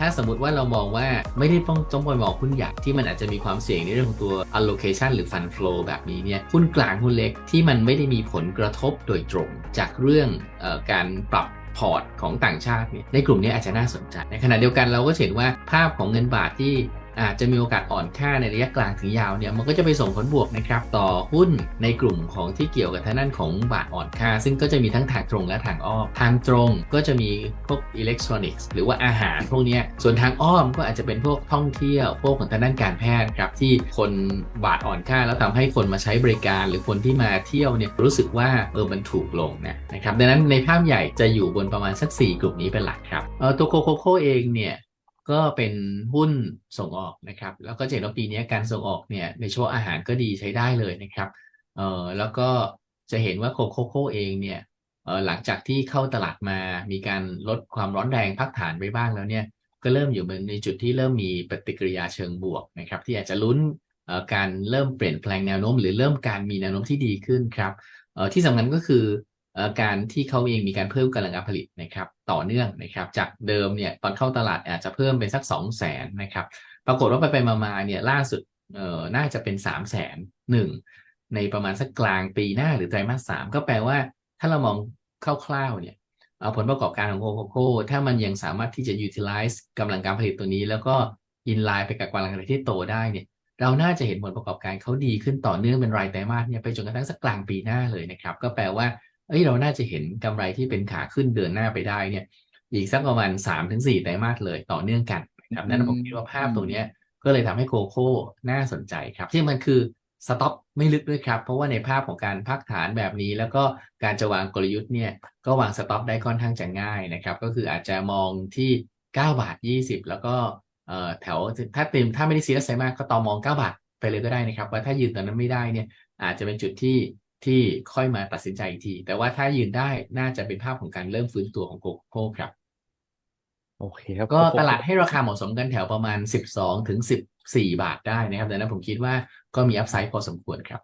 ถ้าสมมติว่าเรามองว่าไม่ได้ต้องจ้องไปมองหุ้นใหญ่ที่มันอาจจะมีความเสี่ยงในเรื่องของตัว allocation หรือ fund flow แบบนี้เนี่ยหุ้นกลางหุ้นเล็กที่มันไม่ได้มีผลกระทบโดยตรง จากเรื่องออการปรับพอร์ตของต่างชาติเนี่ยในกลุ่มนี้อาจจะน่าสนใจ ในขณะเดียวกันเราก็เห็นว่าภาพของเงินบาทที่ อาจจะมีโอกาสอ่อนค่าในระยะกลางถึงยาวเนี่ยมันก็จะไปส่งผลบวกนะครับต่อหุ้นในกลุ่มของที่เกี่ยวกับทางด้านของบาทอ่อนค่า ซึ่งก็จะมีทั้งทางตรงและทางอ้อมทางตรงก็จะมีพวกอิเล็กทรอนิกส์หรือว่าอาหารพวกนี้ส่วนทางอ้อมก็อาจจะเป็นพวกท่องเที่ยว พวกของทางด้านการแพทย์ครับที่คนบาทอ่อนค่า แล้วทำให้คนมาใช้บริการ หรือคนที่มาเที่ยวเนี่ยรู้สึกว่าเออมันถูกลงนะนะครับดังนั้นในภาพใหญ่จะอยู่บนประมาณสัก 4 กลุ่มนี้เป็นหลักครับออตัวโคโคโคเองเนี่ย ก็เป็นหุ้นส่งออกนะครับ แล้วก็เห็นว่าปีนี้การส่งออกเนี่ยในช่วงอาหารก็ดีใช้ได้เลยนะครับเออแล้วก็จะเห็นว่าโคโคโคเองเนี่ยเออหลังจากที่เข้าตลาดมามีการลดความร้อนแรงพักฐานไปบ้างแล้วเนี่ย ก็เริ่มอยู่ในจุดที่เริ่มมีปฏิกิริยาเชิงบวกนะครับ ที่อาจจะลุ้นเอ่อการเริ่มเปลี่ยนแปลงแนวโน้ม หรือเริ่มการมีแนวโน้มที่ดีขึ้นครับเออที่สำคัญก็คือ การที่เขาเองมีการเพิ่มกำลังการผลิตนะครับต่อเนื่องนะครับจากเดิมเนี่ยตอนเข้าตลาดอาจจะเพิ่มเป็นสัก 2 0 0 0 0นนะครับปรากฏว่าไปไปมาเนี่ยล่าสุดเอ่อน่าจะเป็น 3 0 0 0 0 0หนึ่งในประมาณสักกลางปีหน้าหรือไตรมาสสามก็แปลว่าถ้าเรามองคร่าวๆเนี่ยเอาผลประกอบการของโคโคโค่ถ้ามันยังสามารถที่จะ utilize กำลังการผลิตตัวนี้ แล้วก็อินไลน์ไปกับกำลังการผลิตที่โตได้เนี่ยเราน่าจะเห็นผลประกอบการเขาดีขึ้นต่อเนื่องเป็นรายไตรมาสเนี่ยไปจนกระทั่งสักกลางปีหน้าเลยนะครับ ก็แปลว่า เอ้ยเราน่าจะเห็นกำไรที่เป็นขาขึ้นเดินหน้าไปได้เนี่ย อีกสักประมาณ3าถึงสไตรมาสเลยต่อเนื่องกันนะครับนั่นผมคิดว่าภาพตรงเนี้ยก็เลยทำให้โคโค่น่าสนใจครับที่มันคือสต็อปไม่ลึกด้วยครับ เพราะว่าในภาพของการพักฐานแบบนี้ แล้วก็การจะวางกลยุทธ์เนี่ยก็วางสต็อปได้ค่อนข้างจะง่ายนะครับ ก็คืออาจจะมองที่ 9 บาท 20 แล้วก็เอ่อแถวถ้าเต็มถ้าไม่ได้ซีเรียสมากก็ต่อมอง 9 บาทไปเลยก็ได้นะครับว่าถ้ายืนตอนนั้นไม่ได้เนี่ยอาจจะเป็นจุดที่ ที่ค่อยมาตัดสินใจอีกที แต่ว่าถ้ายืนได้น่าจะเป็นภาพของการเริ่มฟื้นตัวของโกโก้ครับ โอเคครับก็โคโค่ตลาดให้ราคาเหมาะสมกันแถวประมาณ 12ถึง14 บาทได้นะครับดังนั้นผมคิดว่าก็มีอัพไซด์พอสมควรครับ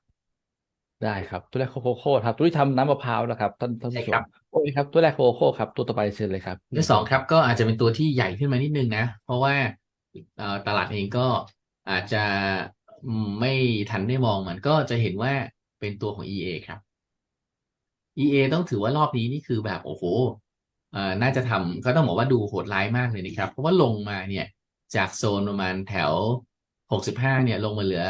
ได้ครับตัวแรกโคโคโค่ครับตัวที่ทำน้ำมะพร้าวนะครับท่านท่านผู้ชใช่ครัมบโอเคครับ ตัวแรกโคโคโค่ครับตัวต่อไปเชิญเลยครับที่สองครับ ก็อาจจะเป็นตัวที่ใหญ่ขึ้นมานิดนึงนะ เพราะว่าเอ่อตลาดเองก็อาจจะอืมไม่ทันได้มองมันก็จะเห็นว่า เป็นตัวของ EA ครับ EA ต้องถือว่ารอบนี้นี่คือแบบโอ้โหเอ่อน่าจะทำก็ต้องบอกว่าดูโหดร้ายมากเลยนะครับ เพราะว่าลงมาเนี่ย จากโซนประมาณแถว 65 เนี่ยลงมาเหลือ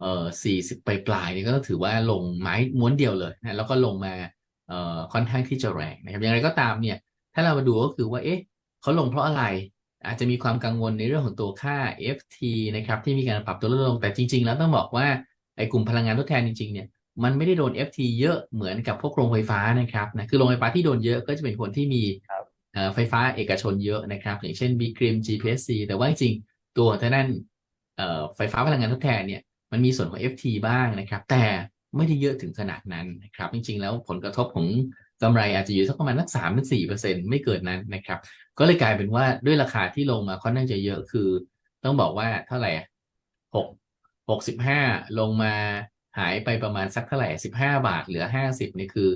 เอ่อ40 ปลายปลายนี่ก็ถือว่าลงไม้ม้วนเดียวเลยนะแล้วก็ลงมาเอ่อค่อนข้างที่จะแรงนะครับอย่างไรก็ตามเนี่ย ถ้าเรามาดูก็คือว่าเอ๊ะเขาลงเพราะอะไรอาจจะมีความกังวลในเรื่องของตัวค่า FT นะครับที่มีการปรับตัวลดลง แต่จริง ๆ แล้วต้องบอกว่าไอ้กลุ่มพลังงานทดแทนจริง ๆ เนี่ย มันไม่ได้โดน FT เยอะเหมือนกับพวกโรงไฟฟ้านะครับนะคือโรงไฟฟ้าที่โดนเยอะก็จะเป็นคนที่มีครับเอ่อไฟฟ้าเอกชนเยอะนะครับ อย่างเช่น b ีครีม GPSC แต่ว่าจริงๆตัวทางด้านเอ่อไฟฟ้าพลังงานทดแทนเนี่ยมันมีส่วนของ FT บ้างนะครับ แต่ไม่ได้เยอะถึงขนาดนั้นนะครับ จริง ๆ แล้วผลกระทบของกำไรอาจจะอยู่สักประมาณสักสามถึงสี่เปอร์เซ็นต์ไม่เกินนั้นนะครับ ก็เลยกลายเป็นว่าด้วยราคาที่ลงมาค่อนข้างจะเยอะคือ ต้องบอกว่าเท่าไหร่อะหกหกสิบห้าลงมา หายไปประมาณสักเท่าไหร่สิบห้าบาทเหลือห้าสิบนี่คือ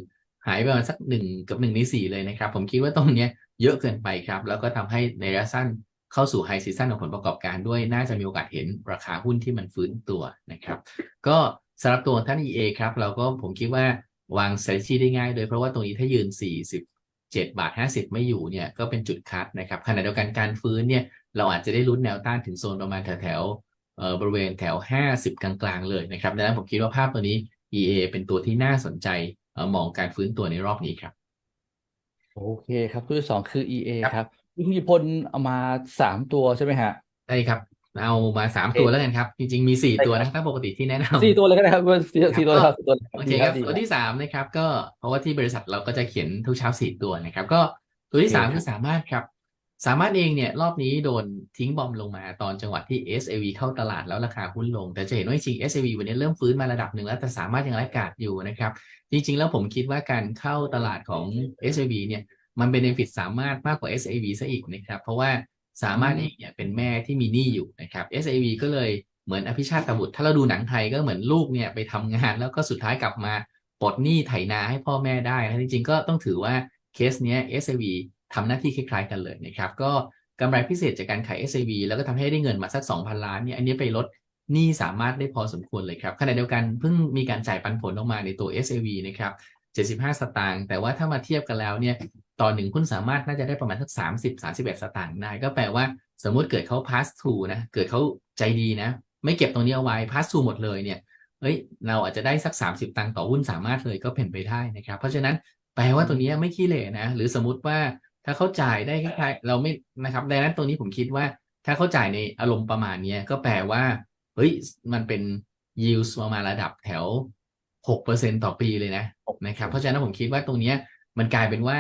หายไปประมาณสักหนึ่งกับหนึ่งในสี่เลยนะครับ ผมคิดว่าตรงเนี้ยเยอะเกินไปครับ แล้วก็ทำให้ในระยะสั้นเข้าสู่ไฮซีซั่นของผลประกอบการด้วย น่าจะมีโอกาสเห็นราคาหุ้นที่มันฟื้นตัวนะครับ ก็สำหรับตัวท่าน EA ครับ เราก็ผมคิดว่าวาง strategy ได้ง่ายเลยเพราะว่าตรงนี้ถ้ายืน 47 บาท 50 ไม่อยู่เนี่ยก็เป็นจุดคัดนะครับขณะเดียวกันการฟื้นเนี่ยเราอาจจะได้ลุ้นแนวต้านถึงโซนประมาณแถวแถว บริเวณแถว 50 กลางๆ เลยนะครับดังนั้นผมคิดว่าภาพตัวนี้ EA เป็นตัวที่น่าสนใจเอ่อมองการฟื้นตัวในรอบนี้ครับ โอเคครับตัวที่สองคือ EA ครับครับคุณพิพลเอามาสามตัวใช่ไหมฮะได้ครับ เอามาสามโอเคตัวแล้วกันครับ จริงๆ มีสี่ได้ตัวครันะบถ้าปกติที่แนะนำสี่ตัวเลยก็ได้ครับสี่ครับสี่ตัวก็ครับสี่ตัวโอเคดีคครัรับบดีตัวครับที่สามนะครับ ก็เพราะว่าที่บริษัทเราก็จะเขียนทุกเช้าสี่ตัวนะครับ ก็ตัวที่สามโอเคคือสามารถครับ สามารถเองเนี่ยรอบนี้โดนทิ้งบอมลงมาตอนจังหวะที่ SAV เข้าตลาดแล้วราคาหุ้นลง แต่จะเห็นว่าจริง SAV วันนี้เริ่มฟื้นมาระดับหนึ่งแล้วแต่สามารถยังไร้กาดอยู่นะครับ จริง ๆ แล้วผมคิดว่าการเข้าตลาดของ SAV เนี่ยมันเป็นเบนฟิตสามารถมากกว่า SAV ซะอีกนะครับ เพราะว่าสามารถเองเนี่ยเป็นแม่ที่มีหนี้อยู่นะครับ SAV ก็เลยเหมือนอภิชาติบุตร ถ้าเราดูหนังไทยก็เหมือนลูกเนี่ยไปทำงาน แล้วก็สุดท้ายกลับมาปลดหนี้ไถนาให้พ่อแม่ได้นะจริงๆก็ต้องถือว่าเคสเนี้ย SAV ทำหน้าที่คล้ายๆกันเลยนะครับ ก็กำไรพิเศษจากการขาย SAV แล้วก็ทำให้ได้เงินมาสัก 2,000 ล้านเนี่ยอันนี้ไปลดหนี้สามารถได้พอสมควรเลยครับขณะเดียวกันเพิ่งมีการจ่ายปันผลออกมาในตัว SAV นะครับ75 สตางค์แต่ว่าถ้ามาเทียบกันแล้วเนี่ยต่อหนึ่งหุ้นสามารถน่าจะได้ประมาณสัก30 31 สตางค์ได้ก็แปลว่าสมมุติเกิดเขา pass through นะเกิดเขาใจดีนะ ไม่เก็บตรงนี้เอาไว้ pass through หมดเลยเนี่ยเฮ้ยเราอาจจะได้สัก 30 ตังค์ต่อหุ้นสามารถเลยก็เป็นไปได้นะครับ เพราะฉะนั้นแปลว่าตัวนี้ไม่ขี้เหร่นะ หรือสมมติว่า ถ้าเขาจ่ายได้คล้ายๆเราไม่นะครับดังนั้นตรงนี้ผมคิดว่า ถ้าเขาจ่ายในอารมณ์ประมาณเนี้ยก็แปลว่าเฮ้ยมันเป็น yield ประมาณระดับแถว6%ต่อปีเลยนะนะครับ เพราะฉะนั้นผมคิดว่าตรงเนี้ยมันกลายเป็นว่า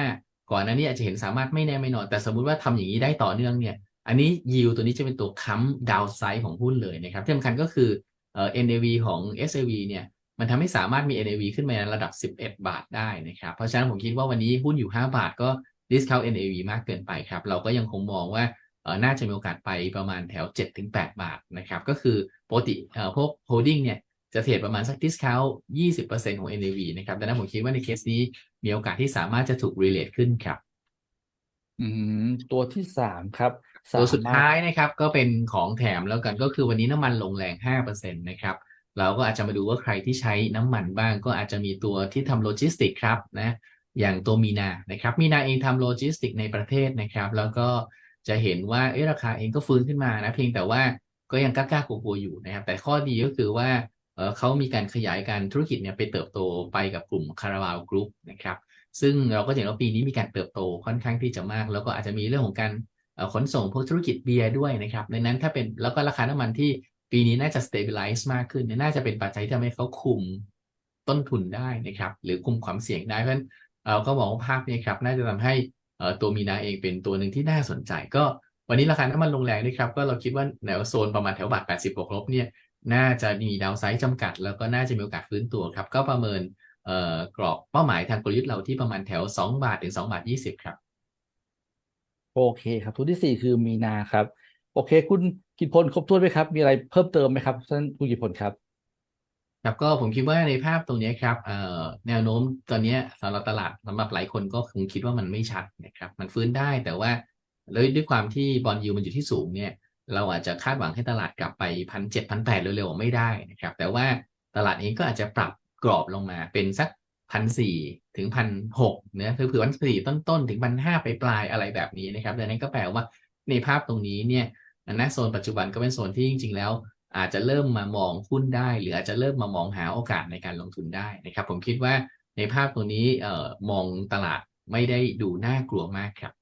ก่อนหน้านี้อาจจะเห็นสามารถไม่แน่ไม่นอน แต่สมมุติว่าทำอย่างนี้ได้ต่อเนื่องเนี่ย อันนี้ yield ตัวนี้จะเป็นตัวค้ำดาวไซด์ของหุ้นเลยนะครับที่สำคัญก็คือเอ่อ NAV ของ SAV เนี่ยมันทำให้สามารถมี NAV ขึ้นมาในระดับ 11 บาทได้นะครับ เพราะฉะนั้นผมคิดว่าวันนี้หุ้นอยู่ 5 บาทก็ discount NAV มากเกินไปครับ เราก็ยังคงมองว่าเอ่อน่าจะมีโอกาสไปประมาณแถว 7-8 บาทนะครับ ก็คือปกติเอ่อพวก holding เนี่ยจะเทรดประมาณสัก discount 20%ของ NAV นะครับดังนั้นผมคิดว่าในเคสนี้มีโอกาสที่สามารถจะถูก relate ขึ้นครับ อืม ตัวที่สามครับตัวสุดสมรถท้ายนะครับ ก็เป็นของแถมแล้วกันก็คือวันนี้น้ำมันลงแรง 5%นะครับ เราก็อาจจะมาดูว่าใครที่ใช้น้ำมันบ้าง ก็อาจจะมีตัวที่ทำโลจิสติกครับนะ อย่างตัวมีนานะครับ มีนาเองทำโลจิสติกในประเทศนะครับ แล้วก็จะเห็นว่าเอะราคาเองก็ฟื้นขึ้นมานะเพียงแต่ว่าก็ยังกล้าๆกลัวๆอยู่นะครับ แต่ข้อดีก็คือว่าเออเขามีการขยายการธุรกิจเนี่ยไปเติบโตไปกับกลุ่มคาราบาวกรุ๊ปนะครับซึ่งเราก็เห็นว่าปีนี้มีการเติบโตค่อนข้างที่จะมาก แล้วก็อาจจะมีเรื่องของการขนส่งพวกธุรกิจเบียร์ด้วยนะครับดังนั้นถ้าเป็นแล้วก็ราคาน้ำมันที่ปีนี้น่าจะ stabilize มากขึ้นเนี่ยน่าจะเป็นปัจจัยที่ทำให้เขาคุมต้นทุนได้นะครับ หรือคุมความเสี่ยงได้เพราะฉะนั้น เราก็มองว่าภาพนี้ครับน่าจะทำให้ตัวมีนาเองเป็นตัวหนึ่งที่น่าสนใจ ก็วันนี้ราคาน้ำมันลงแรงด้วยครับ ก็เราคิดว่าแนวโซนประมาณแถวบาท80บวกลบเนี่ยน่าจะมีดาวไซด์จำกัด แล้วก็น่าจะมีโอกาสฟื้นตัวครับ ก็ประเมินเกรอบเป้าหมายทางกลยุทธ์เราที่ประมาณแถว 2 บาทถึง2บาท20 ครับ โอเคครับตัวที่สี่คือมีนาครับ โอเค คุณกิตพลครบถ้วนไหมครับ มีอะไรเพิ่มเติมไหมครับท่านคุณกิตพลครับ ครับก็ผมคิดว่าในภาพตรงนี้ครับแนวโน้มตอนนี้สำหรับตลาดสำหรับหลายคนก็คงคิดว่ามันไม่ชัดนะครับ มันฟื้นได้แต่ว่าเลยด้วยความที่บอลยูมันอยู่ที่สูงเนี่ย เราอาจจะคาดหวังให้ตลาดกลับไปพันเจ็ดพันแปดเร็วๆไม่ได้นะครับ แต่ว่าตลาดเองก็อาจจะปรับกรอบลงมาเป็นสักพันสี่ถึงพันหกเนะคือเผื่อพันสี่ต้นๆ ถึงพันห้าไปปลายอะไรแบบนี้นะครับดังนั้นก็แปลว่าในภาพตรงนี้เนี่ยณโซนปัจจุบันก็เป็นโซนที่จริงๆแล้ว อาจจะเริ่มมามองหุ้นได้ หรืออาจจะเริ่มมามองหาโอกาสในการลงทุนได้นะครับ ผมคิดว่าในภาพตัวนี้เอ่อมองตลาดไม่ได้ดูน่ากลัวมากครับ